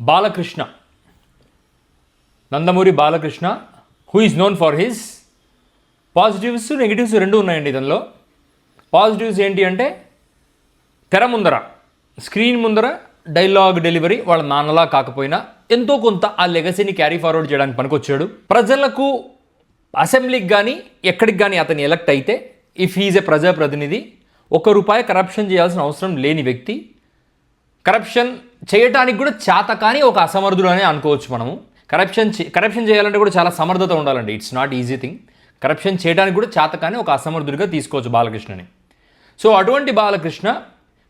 Balakrishna. Nandamuri Balakrishna who is known for his positives negatives రెండు ఉన్నాయండి ఇతనిలో positives ఏంటి అంటే తెర ముందర స్క్రీన్ ముందర డైలాగ్ డెలివరీ వాళ్ళ నాన్నలా కాకపోయినా ఎంతో కొంత ఆ లెగసీని క్యారీ ఫార్వర్డ్ చేయడానికి పనికొచ్చాడు. ప్రజలకు అసెంబ్లీకి కానీ ఎక్కడికి కానీ అతను ఎలక్ట్ అయితే ఇఫ్ హీజ్ ఎ ప్రజాప్రతినిధి ఒక రూపాయి కరప్షన్ చేయాల్సిన అవసరం లేని వ్యక్తి. కరప్షన్ చేయటానికి కూడా చేత కానీ ఒక అసమర్థుడు అని అనుకోవచ్చు మనము. కరప్షన్ కరప్షన్ చేయాలంటే కూడా చాలా సమర్థత ఉండాలండి. It's not easy thing corruption చేయడానికి కూడా చేత కానీ ఒక అసమర్థుడిగా తీసుకోవచ్చు బాలకృష్ణని. సో అటువంటి బాలకృష్ణ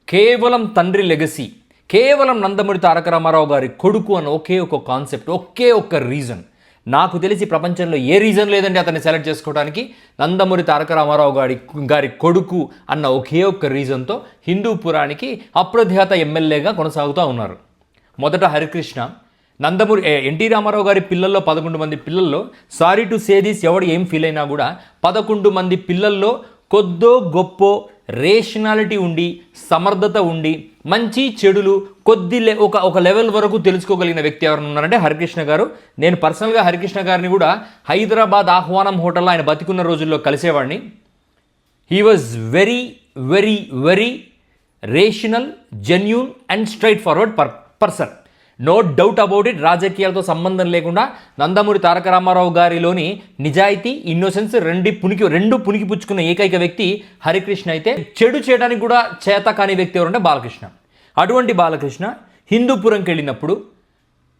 కేవలం తండ్రి లెగసీ కేవలం నందమూరి తారక రామారావు గారి కొడుకు అన్న ఒకే ఒక కాన్సెప్ట్ ఒకే ఒక్క రీజన్ నాకు తెలిసి ప్రపంచంలో ఏ రీజన్ లేదండి అతన్ని సెలెక్ట్ చేసుకోవడానికి నందమూరి తారక రామారావు గారి గారి కొడుకు అన్న ఒకే ఒక్క రీజన్తో హిందూపురానికి అప్రధ్యాత ఎమ్మెల్యేగా కొనసాగుతూ ఉన్నారు. మొదట హరికృష్ణ నందమూరి ఎన్టీ రామారావు గారి పిల్లల్లో పదకొండు మంది పిల్లల్లో సారీ టు సే దిస్ ఎవడు ఏం ఫీల్ అయినా కూడా పదకొండు మంది పిల్లల్లో కొద్దో గొప్పో రేషనాలిటీ ఉండి సమర్థత ఉండి మంచి చెడులు కొద్ది ఒక ఒక లెవెల్ వరకు తెలుసుకోగలిగిన వ్యక్తి ఎవరైనా ఉన్నారంటే హరికృష్ణ గారు. నేను పర్సనల్గా హరికృష్ణ గారిని కూడా హైదరాబాద్ ఆహ్వానం హోటల్లో ఆయన బతికున్న రోజుల్లో కలిసేవాడిని. He was very very very rational genuine and straightforward per person no doubt about it రాజకీయాలతో సంబంధం లేకుండా నందమూరి తారక రామారావు గారిలోని నిజాయితీ ఇన్నోసెన్స్ రెండు పునికి రెండు పునికి పుచ్చుకున్న ఏకైక వ్యక్తి హరికృష్ణ అయితే చెడు చేయడానికి కూడా చేత కాని వ్యక్తి ఎవరంటే బాలకృష్ణ. అటువంటి బాలకృష్ణ హిందూపురంకి వెళ్ళినప్పుడు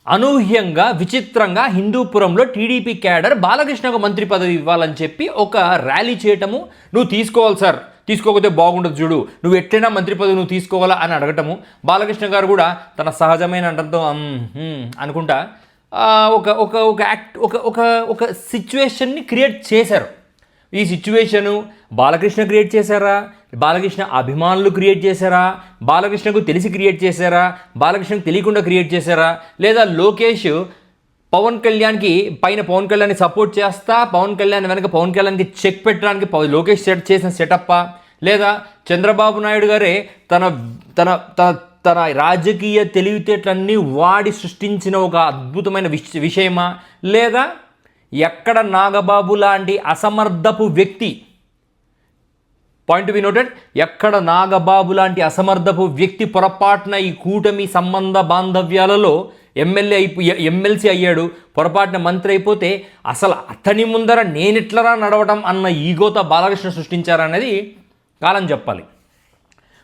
అనూహ్యంగా విచిత్రంగా హిందూపురంలో టీడీపీ క్యాడర్ బాలకృష్ణకు మంత్రి పదవి ఇవ్వాలని చెప్పి ఒక ర్యాలీ చేయటము నువ్వు తీసుకోవాలి సార్ తీసుకోకపోతే బాగుండదు చూడు. నువ్వు ఎట్లైనా మంత్రి పదవి నువ్వు తీసుకోవాలా అని అడగటము. బాలకృష్ణ గారు కూడా తన సహజమైన అంటంతో అనుకుంటా ఒక ఒక ఒక యాక్ట్ ఒక ఒక ఒక సిచ్యువేషన్ని క్రియేట్ చేశారు. ఈ సిచ్యువేషను బాలకృష్ణ క్రియేట్ చేశారా? బాలకృష్ణ అభిమానులు క్రియేట్ చేశారా? బాలకృష్ణకు తెలిసి క్రియేట్ చేశారా? బాలకృష్ణకు తెలియకుండా క్రియేట్ చేశారా? లేదా లోకేష్ పవన్ కళ్యాణ్కి పైన పవన్ కళ్యాణ్ని సపోర్ట్ చేస్తా పవన్ కళ్యాణ్ వెనక పవన్ కళ్యాణ్కి చెక్ పెట్టడానికి లోకేష్ సెట్ చేసిన సెటప్పా లేదా చంద్రబాబు నాయుడు గారే తన తన తన తన రాజకీయ తెలివితేటలన్నీ వాడి సృష్టించిన ఒక అద్భుతమైన విష విషయమా? లేదా ఎక్కడ నాగబాబు లాంటి అసమర్థపు వ్యక్తి పాయింట్ బి నోటెడ్ ఎక్కడ నాగబాబు లాంటి అసమర్థపు వ్యక్తి పొరపాటున ఈ కూటమి సంబంధ బాంధవ్యాలలో ఎమ్మెల్యే అయిపో ఎమ్మెల్సీ అయ్యాడు పొరపాటున మంత్రి అయిపోతే అసలు అతని ముందర నేనిట్లరా నడవడం అన్న ఈగోతో బాలకృష్ణ సృష్టించారనేది కాలం చెప్పాలి.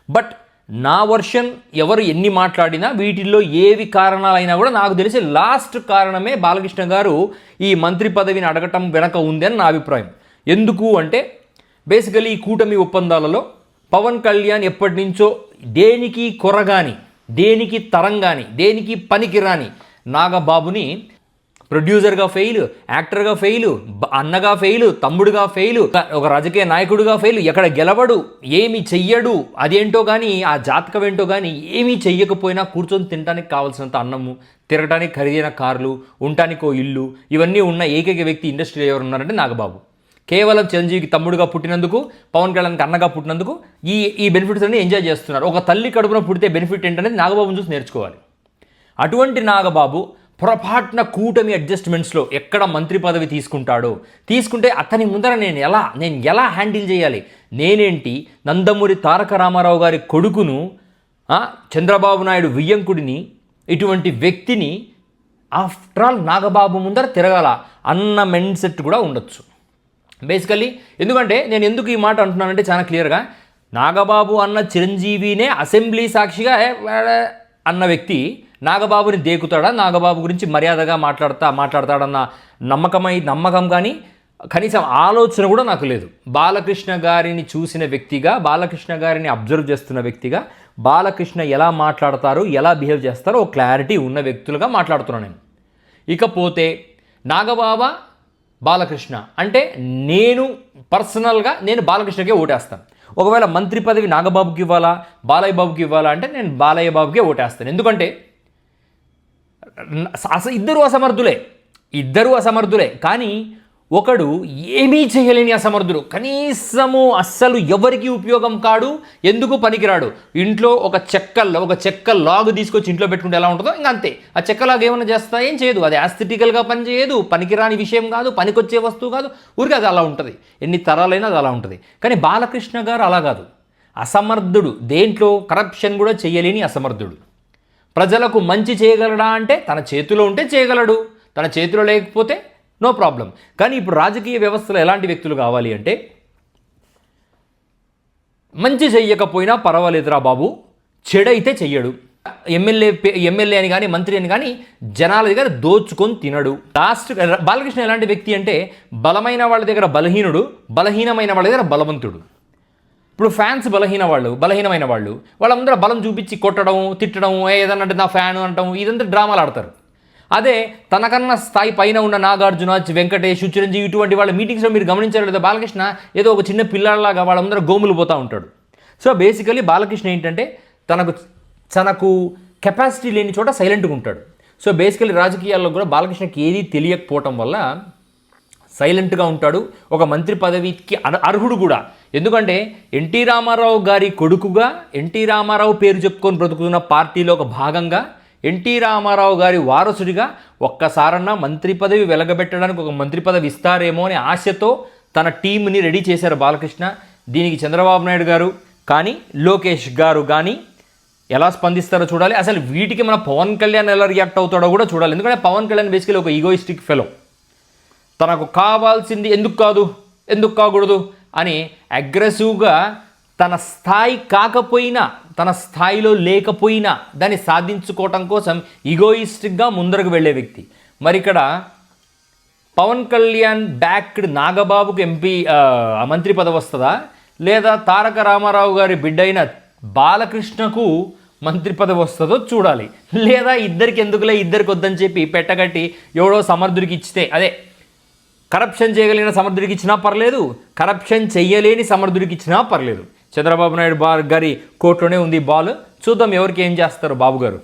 బట్ నా వర్షన్ ఎవరు ఎన్ని మాట్లాడినా వీటిల్లో ఏవి కారణాలైనా కూడా నాకు తెలిసి లాస్ట్ కారణమే బాలకృష్ణ గారు ఈ మంత్రి పదవిని అడగటం వెనక ఉంది అని నా అభిప్రాయం. ఎందుకు అంటే బేసికలీ ఈ కూటమి ఒప్పందాలలో పవన్ కళ్యాణ్ ఎప్పటి నుంచో దేనికి కొరగాని దేనికి తరంగాని దేనికి పనికిరాని నాగబాబుని ప్రొడ్యూసర్గా ఫెయిల్ యాక్టర్గా ఫెయిల్ అన్నగా ఫెయిల్ తమ్ముడుగా ఫెయిల్ ఒక రాజకీయ నాయకుడుగా ఫెయిల్ ఎక్కడ గెలవడు ఏమి చెయ్యడు అదేంటో కానీ ఆ జాతకం ఏంటో కానీ ఏమీ చెయ్యకపోయినా కూర్చొని తినడానికి కావాల్సినంత అన్నము తిరగడానికి ఖరీదైన కార్లు ఉండటానికి ఓ ఇల్లు ఇవన్నీ ఉన్న ఏకైక వ్యక్తి ఇండస్ట్రీలో ఎవరు ఉన్నారంటే నాగబాబు. కేవలం చిరంజీవికి తమ్ముడుగా పుట్టినందుకు పవన్ కళ్యాణ్కి అన్నగా పుట్టినందుకు ఈ ఈ బెనిఫిట్స్ అన్ని ఎంజాయ్ చేస్తున్నారు. ఒక తల్లి కడుపున పుడితే బెనిఫిట్ ఏంటనేది నాగబాబుని చూసి నేర్చుకోవాలి. అటువంటి నాగబాబు పొరపాటున కూటమి అడ్జస్ట్మెంట్స్లో ఎక్కడ మంత్రి పదవి తీసుకుంటాడో? తీసుకుంటే అతని ముందర నేను ఎలా నేను ఎలా హ్యాండిల్ చేయాలి? నేనేంటి? నందమూరి తారక రామారావు గారి కొడుకును చంద్రబాబు నాయుడు వియ్యంకుడిని ఇటువంటి వ్యక్తిని ఆఫ్టర్ ఆల్ నాగబాబు ముందర తిరగాల అన్న మెండ్ సెట్ కూడా ఉండొచ్చు. బేసికలీ ఎందుకంటే నేను ఎందుకు ఈ మాట అంటున్నానంటే చాలా క్లియర్గా నాగబాబు అన్న చిరంజీవినే అసెంబ్లీ సాక్షిగా అన్న వ్యక్తి నాగబాబుని దేకుతాడా? నాగబాబు గురించి మర్యాదగా మాట్లాడతా మాట్లాడతాడన్న నమ్మకమై నమ్మకం కానీ కనీసం ఆలోచన కూడా నాకు లేదు. బాలకృష్ణ గారిని చూసిన వ్యక్తిగా బాలకృష్ణ గారిని అబ్జర్వ్ చేస్తున్న వ్యక్తిగా బాలకృష్ణ ఎలా మాట్లాడతారు ఎలా బిహేవ్ చేస్తారో ఓ క్లారిటీ ఉన్న వ్యక్తులుగా మాట్లాడుతున్నాను నేను. ఇకపోతే నాగబాబా బాలకృష్ణ అంటే నేను పర్సనల్గా నేను బాలకృష్ణకే ఓటేస్తాను. ఒకవేళ మంత్రి పదవి నాగబాబుకి ఇవ్వాలా బాలయ్య బాబుకి ఇవ్వాలా అంటే నేను బాలయ్య బాబుకే ఓటేస్తాను. ఎందుకంటే అస ఇద్దరు అసమర్థులే. ఇద్దరు అసమర్థులే. కానీ ఒకడు ఏమీ చేయలేని అసమర్థుడు. కనీసము అస్సలు ఎవరికి ఉపయోగం కాడు ఎందుకు పనికిరాడు. ఇంట్లో ఒక చెక్క ఒక చెక్క లాగు తీసుకొచ్చి ఇంట్లో పెట్టుకుంటే ఎలా ఉంటుందో ఇంకా అంతే. ఆ చెక్క లాగ్ ఏమైనా చేస్తా ఏం చేయదు. అది ఆస్థిటికల్గా పని చేయదు. పనికిరాని విషయం కాదు. పనికొచ్చే వస్తువు కాదు. ఊరికి అది అలా ఉంటుంది. ఎన్ని తరాలైనా అది అలా ఉంటుంది. కానీ బాలకృష్ణ గారు అలా కాదు. అసమర్థుడు. దేంట్లో కరప్షన్ కూడా చేయలేని అసమర్థుడు. ప్రజలకు మంచి చేయగలడా అంటే తన చేతిలో ఉంటే చేయగలడు తన చేతిలో లేకపోతే నో ప్రాబ్లం. కానీ ఇప్పుడు రాజకీయ వ్యవస్థలో ఎలాంటి వ్యక్తులు కావాలి అంటే మంచి చెయ్యకపోయినా పర్వాలేదురా బాబు చెడైతే చెయ్యడు. ఎమ్మెల్యే ఎమ్మెల్యే అని కానీ మంత్రి అని కానీ జనాల దగ్గర దోచుకొని తినడు. లాస్ట్ బాలకృష్ణ ఎలాంటి వ్యక్తి అంటే బలమైన వాళ్ళ దగ్గర బలహీనుడు బలహీనమైన వాళ్ళ దగ్గర బలవంతుడు. ఇప్పుడు ఫ్యాన్స్ బలహీన వాళ్ళు బలహీనమైన వాళ్ళు వాళ్ళందరూ బలం చూపించి కొట్టడం తిట్టడం ఏదన్నా అంటే నా ఫ్యాన్ అనటం ఇదంతా డ్రామాలు ఆడతారు. అదే తనకన్నా స్థాయి పైన ఉన్న నాగార్జున వెంకటేష్ చిరంజీవి ఇటువంటి వాళ్ళ మీటింగ్స్లో మీరు గమనించారు లేదా బాలకృష్ణ ఏదో ఒక చిన్న పిల్లలాగా వాళ్ళందరూ గోములు పోతూ ఉంటాడు. సో బేసికలీ బాలకృష్ణ ఏంటంటే తనకు తనకు కెపాసిటీ లేని చోట సైలెంట్గా ఉంటాడు. సో బేసికలీ రాజకీయాల్లో కూడా బాలకృష్ణకి ఏది తెలియకపోవటం వల్ల సైలెంట్గా ఉంటాడు. ఒక మంత్రి పదవికి అర్హుడు కూడా. ఎందుకంటే ఎన్టీ రామారావు గారి కొడుకుగా ఎన్టీ రామారావు పేరు చెప్పుకొని బ్రతుకుతున్న పార్టీలో ఒక భాగంగా ఎన్టీ రామారావు గారి వారసుడిగా ఒక్కసారన్నా మంత్రి పదవి వెలగబెట్టడానికి ఒక మంత్రి పదవి ఇస్తారేమో అనే ఆశతో తన టీంని రెడీ చేశారు బాలకృష్ణ. దీనికి చంద్రబాబు నాయుడు గారు కానీ లోకేష్ గారు కానీ ఎలా స్పందిస్తారో చూడాలి. అసలు వీటికి మన పవన్ కళ్యాణ్ ఎలా రియాక్ట్ అవుతాడో కూడా చూడాలి. ఎందుకంటే పవన్ కళ్యాణ్ బేసికలీ ఒక ఈగోయిస్టిక్ ఫెలో తనకు కావాల్సింది ఎందుకు కాదు? ఎందుకు కాకూడదు? అని అగ్రెసివ్గా తన స్థాయి కాకపోయినా తన స్థాయిలో లేకపోయినా దాన్ని సాధించుకోవటం కోసం ఈగోయిస్టిక్గా ముందరకు వెళ్ళే వ్యక్తి. మరి ఇక్కడ పవన్ కళ్యాణ్ బ్యాక్డ్ నాగబాబుకు ఎంపీ మంత్రి పదవి వస్తుందా? లేదా తారక రామారావు గారి బిడ్డైన బాలకృష్ణకు మంత్రి పదవి వస్తుందో చూడాలి. లేదా ఇద్దరికి ఎందుకులే ఇద్దరికి వద్దని చెప్పి పెట్టగట్టి ఎవడో సమర్థుడికి ఇచ్చితే అదే కరప్షన్ చేయగలిగిన సమర్థుడికి ఇచ్చినా పర్లేదు. కరప్షన్ చేయలేని సమర్థుడికి ఇచ్చినా పర్లేదు. చంద్రబాబు నాయుడు బార్ గారి కోర్టులోనే ఉంది బాల్. చూద్దాం ఎవరికి ఏం చేస్తారు బాబు గారు